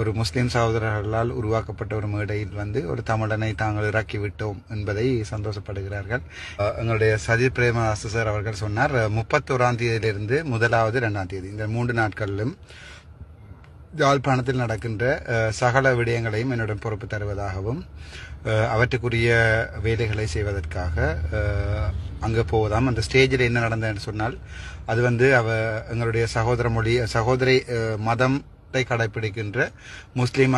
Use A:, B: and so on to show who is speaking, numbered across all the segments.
A: ஒரு முஸ்லிம் சகோதரர்களால் உருவாக்கப்பட்ட ஒரு மேடையில் வந்து ஒரு தமிழனை தாங்கள் இறக்கி விட்டோம் என்பதை சந்தோஷப்படுகிறார்கள். எங்களுடைய சஜித் பிரேமதாச சார் அவர்கள் சொன்னார் முப்பத்தோராம் தேதியிலிருந்து முதலாவது இரண்டாம் தேதி இந்த மூன்று நாட்களிலும் யாழ்ப்பாணத்தில் நடக்கின்ற சகல விடயங்களையும் என்னுடன் பொறுப்பு தருவதாகவும் அவற்றுக்குரிய வேலைகளை செய்வதற்காக அங்கே போவதாம். அந்த ஸ்டேஜில் என்ன நடந்ததுன்னு சொன்னால் அது வந்து அவ எங்களுடைய சகோதர மொழி சகோதரி மதம் மதத்தை கடைபிடிக்கின்ற முஸ்லீம்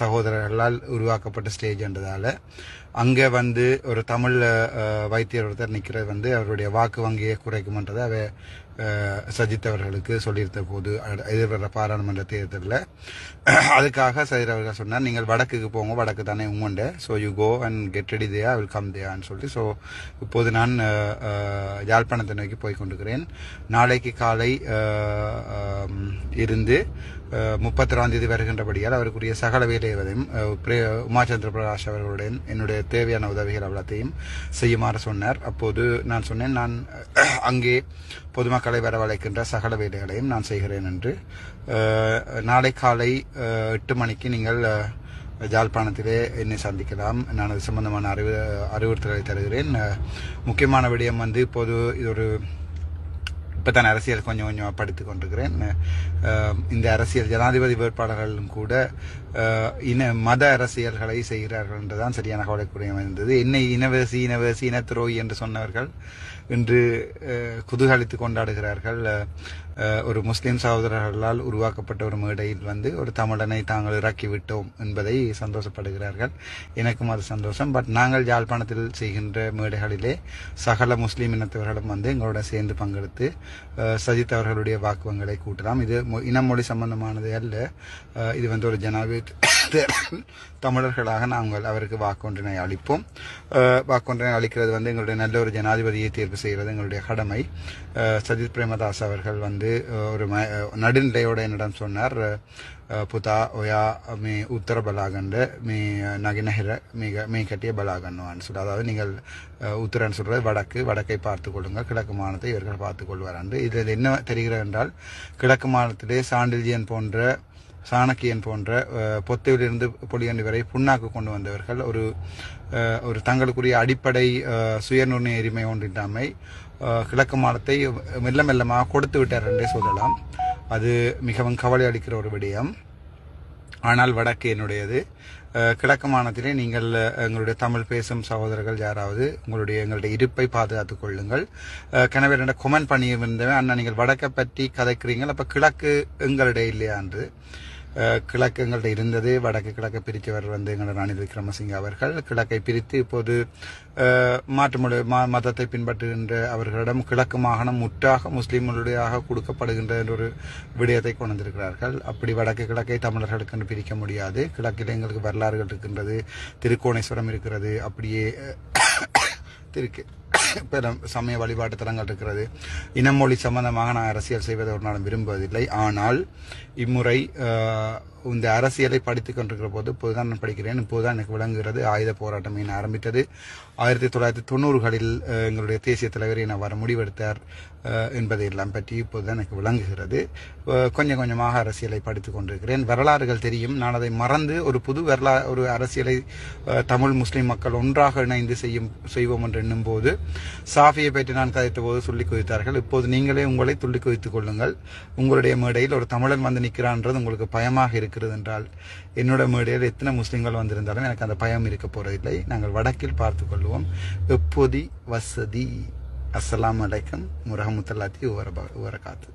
A: சகோதரர்களால் உருவாக்கப்பட்ட ஸ்டேஜ் என்றதால. அங்கே வந்து ஒரு தமிழ் வைத்தியர் ஒருத்தர் நிற்கிறது வந்து அவருடைய வாக்கு வங்கியை குறைக்கும்ன்றதை அவ சஜித் அவர்களுக்கு சொல்லியிருந்த போது எதிர்வர பாராளுமன்ற தேர்தலில். அதுக்காக சஜித் அவர்கள் சொன்னார் நீங்கள் வடக்குக்கு போங்க வடக்கு தானே உங்கண்ட. So you go and get ready they will come தேயான்னு சொல்லி ஸோ இப்போது நான் யாழ்ப்பாணத்தை நோக்கி போய் கொண்டிருக்கிறேன். நாளைக்கு காலை இருந்து முப்பத்தொராம் தேதி வருகின்றபடியால் அவருக்குரிய சகல வேலைகளையும் உமாச்சந்திர பிரகாஷ் அவர்களுடன் என்னுடைய தேவையான உதவிகள் எல்லாத்தையும் செய்யுமாறு சொன்னார். அப்போது நான் சொன்னேன் நான் அங்கே பொதுமக்களை வரவழைக்கின்ற சகல வேலைகளையும் நான் செய்கிறேன் என்று. நாளை காலை எட்டு மணிக்கு நீங்கள் ஜாழ்ப்பாணத்திலே என்னை சந்திக்கலாம். நான் அது சம்பந்தமான அறிவு அறிவுறுத்தல்களை தருகிறேன். முக்கியமான விடயம் வந்து இப்போது இது ஒரு இப்போ தான் அரசியல் கொஞ்சம் கொஞ்சமாக படித்து கொண்டிருக்கிறேன். இந்த அரசியல் ஜனாதிபதி வேட்பாளர்களும் கூட இன மத அரசியல்களை செய்கிறார்கள் என்றுதான் சரியான கவலைக்குரிய இருந்தது என்னை இனவேசி இனவேசி இனத்துரோகி என்று சொன்னவர்கள் இன்று குதூகலித்து கொண்டாடுகிறார்கள். ஒரு முஸ்லிம் சகோதரர்களால் உருவாக்கப்பட்ட ஒரு மேடையில் வந்து ஒரு தமிழனை தாங்கள் இறக்கி விட்டோம் என்பதை சந்தோஷப்படுகிறார்கள். எனக்கும் அது சந்தோஷம். பட் நாங்கள் யாழ்ப்பாணத்தில் செய்கின்ற மேடைகளிலே சகல முஸ்லீம் இனத்தவர்களும் வந்து எங்களோட சேர்ந்து பங்கெடுத்து சஜித் அவர்களுடைய வாக்குவங்களை கூட்டலாம். இது மொ- இனமொழி சம்பந்தமானது அல்ல. இது வந்து ஒரு ஜனாதிபதி தமிழர்களாக நாங்கள் அவருக்கு வாக்கொன்றினை அளிப்போம். வாக்கொன்றினை அளிக்கிறது வந்து எங்களுடைய நல்ல ஒரு ஜனாதிபதியை தேர்வு செய்கிறது எங்களுடைய கடமை. சஜித் பிரேமதாஸ் அவர்கள் வந்து ஒரு ம நடுநிலையோட என்னிடம் சொன்னார். புதா ஒயா මේ உத்தர බලාගණ්ඩ මේ நகினஹிர மிக மீ கட்டிய பலாகண்ணுவான்னு சொல்லி அதாவது நீங்கள் உத்தரன் சொல்கிறது வடக்கு வடக்கை பார்த்து கொள்ளுங்கள் கிழக்கு மாநிலத்தை இவர்கள் பார்த்து கொள்வார். என்று இதில் என்ன தெரிகிறது என்றால் கிழக்கு மாநிலத்திலே சாண்டில்ஜியன் போன்ற சாணக்கியன் போன்ற அஹ், பொத்துவிலிருந்து வரை புண்ணாக்கு கொண்டு வந்தவர்கள் ஒரு ஒரு தங்களுக்குரிய அடிப்படை அஹ், எரிமை உரிமை கிழக்கு மாடத்தை மெல்ல மெல்லமாக கொடுத்து விட்டார் என்றே சொல்லலாம். அது மிகவும் கவலை அளிக்கிற ஒரு விடயம். ஆனால் வடக்கு என்னுடையது. கிழக்கு மாநிலத்திலே நீங்கள் எங்களுடைய தமிழ் பேசும் சகோதரர்கள் யாராவது உங்களுடைய எங்களுடைய இருப்பை பாதுகாத்துக் கொள்ளுங்கள். கனவே ரெண்ட கொமெண்ட் பண்ணியிருந்தவன் அண்ணா நீங்கள் வடக்கை பற்றி கதைக்கிறீங்கள் அப்போ கிழக்கு எங்களுடைய இல்லையா? என்று. கிழக்கு எங்கள்கிட்ட இருந்தது. வடக்கு கிழக்கை பிரித்தவர் வந்து எங்களோட ரணில் விக்ரமசிங்க அவர்கள். கிழக்கை பிரித்து இப்போது மாற்று மொழி மதத்தை பின்பற்றுகின்ற அவர்களிடம் கிழக்கு மாகாணம் முற்றாக முஸ்லீம்களுடையாக கொடுக்கப்படுகின்ற என்ற ஒரு விடயத்தை கொண்டு வந்திருக்கிறார்கள். அப்படி வடக்கு கிழக்கை தமிழர்களுக்கு என்று பிரிக்க முடியாது. கிழக்கில் எங்களுக்கு வரலாறுகள் இருக்கின்றது. திருக்கோணேஸ்வரம் இருக்கிறது. அப்படியே திருக்கு பெரும் சமய வழிபாட்டு தலங்கள் இருக்கிறது. இனமொழி சம்பந்தமாக நான் அரசியல் செய்வதை ஒரு நாளும் விரும்புவதில்லை. ஆனால் இம்முறை இந்த அரசியலை படித்துக் கொண்டிருக்கிற போது இப்போதுதான் நான் படிக்கிறேன். இப்போதுதான் எனக்கு விளங்குகிறது. ஆயுத போராட்டம் என ஆரம்பித்தது. ஆயிரத்தி தொள்ளாயிரத்தி தொண்ணூறுகளில் எங்களுடைய தேசிய தலைவர் என வர முடிவெடுத்தார் என்பதை என்பதையெல்லாம் பற்றி இப்போதுதான் எனக்கு விளங்குகிறது. கொஞ்சம் கொஞ்சமாக அரசியலை படித்துக் கொண்டிருக்கிறேன். வரலாறுகள் தெரியும். நான் அதை மறந்து ஒரு புது வரலா ஒரு அரசியலை தமிழ் முஸ்லீம் மக்கள் ஒன்றாக இணைந்து செய்யும் செய்வோம் என்று எண்ணும்போது சாஃபியை பற்றி நான் கதைத்த போது சொல்லி குவித்தார்கள். இப்போது நீங்களே உங்களை துள்ளி குவித்துக் கொள்ளுங்கள். உங்களுடைய மேடையில் ஒரு தமிழன் வந்து நிற்கிறான்றது உங்களுக்கு பயமாக இருக்கிறது என்றால் என்னோட மேடையில் எத்தனை முஸ்லீம்கள் வந்திருந்தாலும் எனக்கு அந்த பயம் இருக்க போறதில்லை. நாங்கள் வடக்கில் பார்த்துக் கொள்வோம். எப்போதி வசதி. அஸ்லாம் அலைக்கம். முரஹமுத்தல்லாத்தி உவர உவரகாத்து